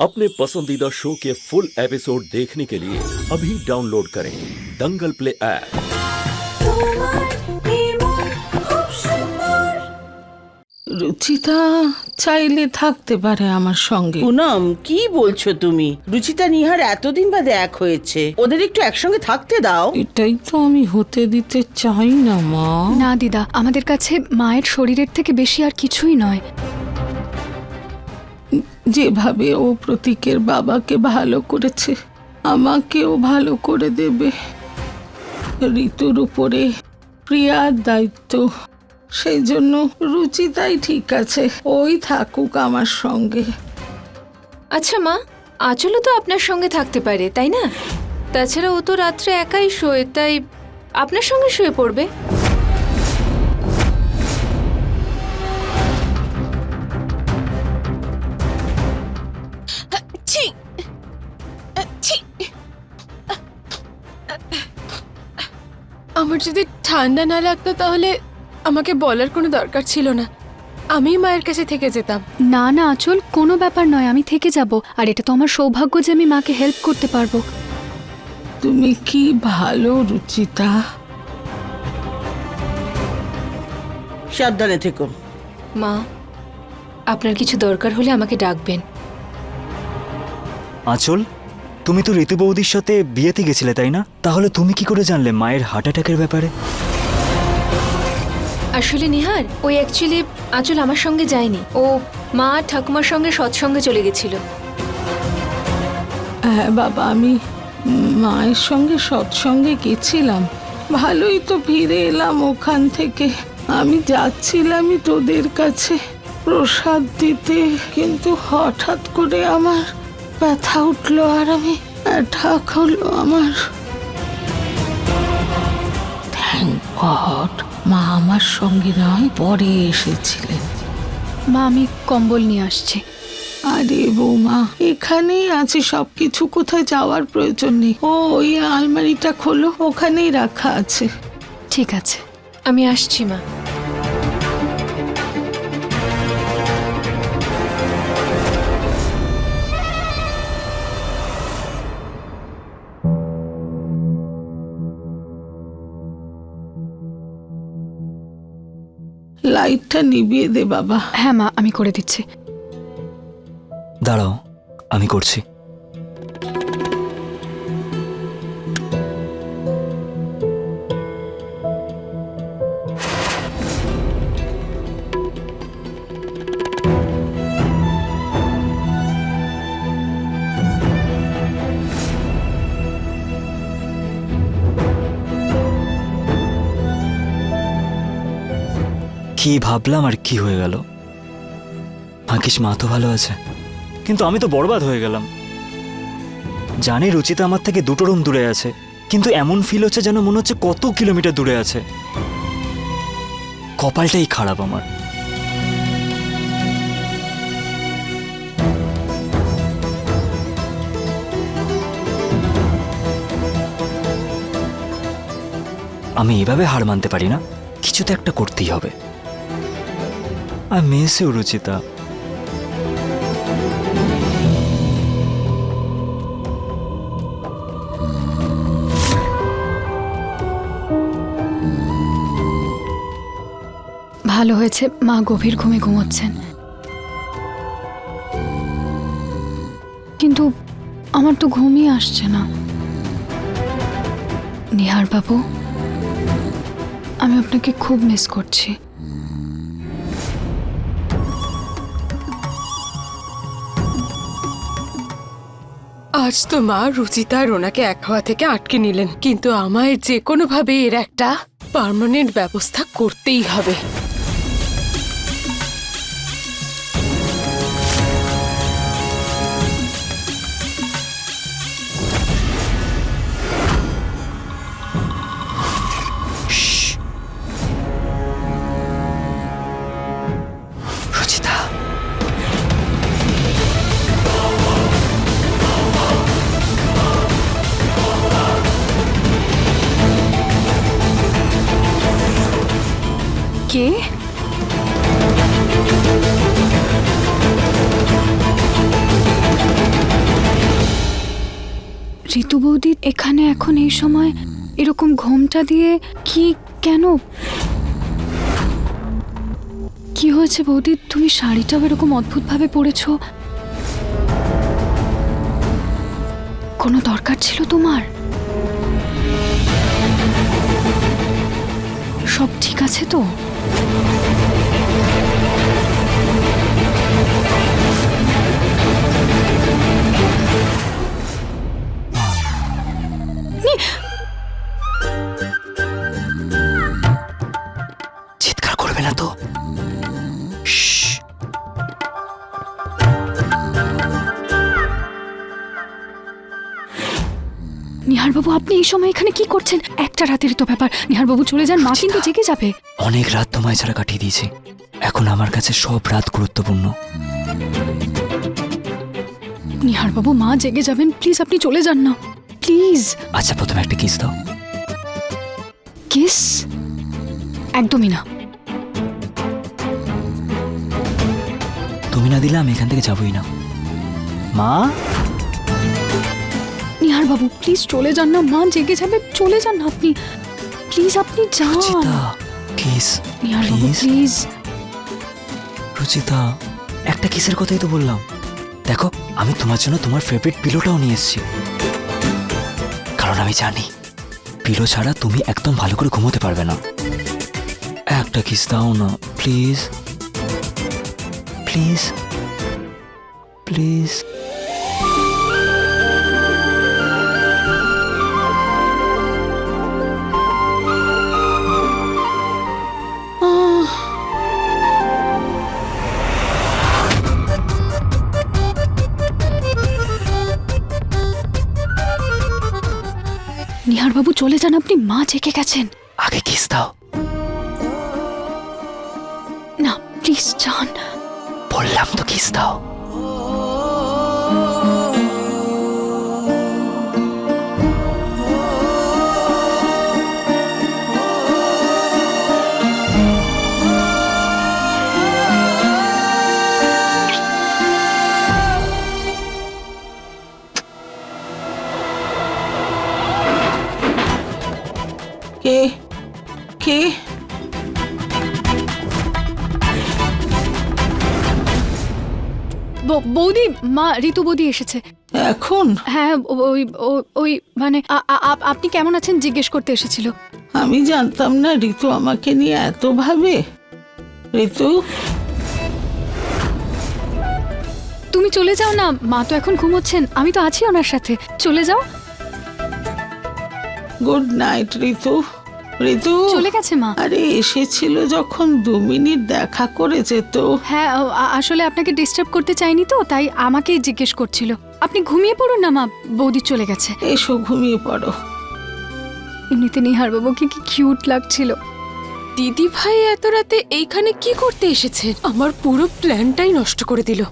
अपने पसंदीदा शो के फुल एपिसोड देखने के लिए अभी डाउनलोड करें दंगल प्ले ऐप তোমার নির্মল খুব সুন্দর রুচিতা চাইলে থাকতে পারে আমার সঙ্গে পুনম কি বলছো তুমি রুচিতা নিহার এতদিন বাদে এক হয়েছে ওদের একটু একসঙ্গে থাকতে দাও এটাই তো আমি হতে দিতে চাই না মা না দিদা আমাদের কাছে মায়ের শরীরের থেকে বেশি আর কিছুই নয় যেভাবে ও প্রতীকের বাবাকে ভালো করেছে, আমাকেও ভালো করে দেবে। ঋতুর উপরে প্রিয়ার দায়িত্ব সেই জন্য রুচিতাই ঠিক আছে, ওই থাকুক আমার সঙ্গে। আচ্ছা মা, আঁচলও তো আপনার সঙ্গে থাকতে পারে, তাই না? তাছাড়া ও তো রাত্রে একাই শোয়, তাই আপনার সঙ্গে শুয়ে পড়বে। আমার যদি ঠান্ডা না লাগতো তাহলে আমাকে বলার কোনো দরকার ছিল না। আমি মায়ের কাছে থেকে যেতাম। না না আচল কোনো ব্যাপার নয় আমি থেকে যাব। আর এটা তো আমার সৌভাগ্য যে আমি মাকে হেল্প করতে পারব। তুমি কি ভালো রুচিতা? সাবধানে থেকো। মা আপনার কিছু দরকার হলে আমাকে ডাকবেন। আঁচল তুমি তো ঋতু বৌদির সাথে বিয়েতে গেছিলে তাই না? তাহলে তুমি কি করে জানলে মায়ের হার্ট অ্যাটাকের ব্যাপারে? আসলে নিহার ওই অ্যাকচুয়ালি আঁচল আমার সঙ্গে যায়নি। ও মা আর ঠাকুমার সঙ্গে সৎসঙ্গে চলে গেছিল। হ্যাঁ বাবা আমি মায়ের সঙ্গে সৎসঙ্গে গেছিলাম। ভালোই তো ফিরে এলাম ওখান থেকে। আমি যাচ্ছিলামই তোদের কাছে প্রসাদ দিতে কিন্তু হঠাৎ করে আমার ব্যথা উঠল আর আমি অ্যাটাক হলো আমার। থ্যাংক গড মা আমার সঙ্গে নয় পরে এসেছিলেন। মা আমি কম্বল নিয়ে আসছি। আরে বৌমা এখানেই আছে সবকিছু কোথায় যাওয়ার প্রয়োজন নেই। ও ওই আলমারিটা খোলো ওখানেই রাখা আছে। ঠিক আছে আমি আসছি মা। লাইটটা নিভিয়ে দে বাবা। হ্যাঁ মা আমি করে দিচ্ছি। দাঁড়াও আমি করছি। কি ভাবলাম আর কি হয়ে গেল? ভাগ্যিস মা তো ভালো আছে। কিন্তু আমি তো বরবাদ হয়ে গেলাম। জানি রুচিতা আমার থেকে দুটো রুম দূরে আছে, কিন্তু এমন ফিল হচ্ছে যেন মনে হচ্ছে কত কিলোমিটার দূরে আছে। কপালটাই খারাপ আমার। আমি এভাবে হার মানতে পারি না, কিছু তো একটা করতেই হবে। আর মেয়েছেও রুচিতা। ভালো হয়েছে, মা গভীর ঘুমে ঘুমোচ্ছেন। কিন্তু আমার তো ঘুমই আসছে না। নিহার বাবু আমি আপনাকে খুব মিস করছি। আজ তো মা রুচিতা রোনাকে এক হওয়া থেকে আটকে নিলেন, কিন্তু আমায় যে কোনোভাবে এর একটা পার্মানেন্ট ব্যবস্থা করতেই হবে। ঋতু বৌদি এখানে এখন এই সময় এরকম ঘোমটা দিয়ে কি, কেন? কি হয়েছে বৌদি? তুমি শাড়িটাও এরকম অদ্ভুতভাবে পরেছো। কোনো দরকার ছিল তোমার? সব ঠিক আছে তো? নিহারবাবু আপনি এই সময় এখানে কি করছেন? একটা রাতের তো ব্যাপার। নিহারবাবু চলে যান মা কিন্তু জেগে যাবে। অনেক রাত তোমায় ছাড়া কাটিয়ে দিয়েছি। এখন আমার কাছে সব রাত গুরুত্বপূর্ণ। নিহারবাবু মা জেগে যাবেন। প্লিজ আপনি চলে যান না। প্লিজ। আচ্ছা প্রথমে একটা কিস দাও। কিস? একদমই না। তুমি না দিলে আমি এখান থেকে যাবই না। মা? নিহারবাবু প্লিজ চলে যান না। মা জেগে যাবে চলে যান না আপনি। প্লিজ আপনি যান। Ruchita kiss please please Ruchita একটা কিসের কথাই তো বললাম। দেখো আমি তোমার জন্য তোমার ফেভারিট পিলোটাও নিয়ে এসেছি। কারণ আমি জানি পিলো ছাড়া তুমি একদম ভালো করে ঘুমোতে পারবে না। একটা কিস দাও না প্লিজ প্লিজ প্লিজ নিহারবাবু চলে যান আপনি মা জেগে গেছেন। আগে কিস দাও। না প্লিজ যান। বললাম তো কিস দাও। বৌদি মা ঋতু বৌদি এসেছে। এখন? হ্যাঁ ওই ওই মানে আপনি কেমন আছেন জিজ্ঞেস করতে এসেছিল। আমি জানতাম না ঋতু আমাকে নিয়ে এত ভাবে। ঋতু? তুমি চলে যাও না মা তো এখন ঘুমোচ্ছেন আমি তো আছি ওনার সাথে। চলে যাও। Good night Ritu. ঋতু। চলে গেছে মা। আরে এসেছিল যখন দু মিনিট দেখা করে যেত হ্যাঁ আ- আসলে আপনাকে ডিস্টার্ব করতে চাইনি তো তাই আমাকেই জিজ্ঞেস করছিল। আপনি ঘুমিয়ে পড়ুন না মা বৌদি চলে গেছে। এসো ঘুমিয়ে পড়ো। এমনিতে নিহার বাবুকে কি কিউট লাগছিল। দিদি ভাই এত রাতে এইখানে কি করতে এসেছে? আমার পুরো প্ল্যানটাই নষ্ট করে দিল।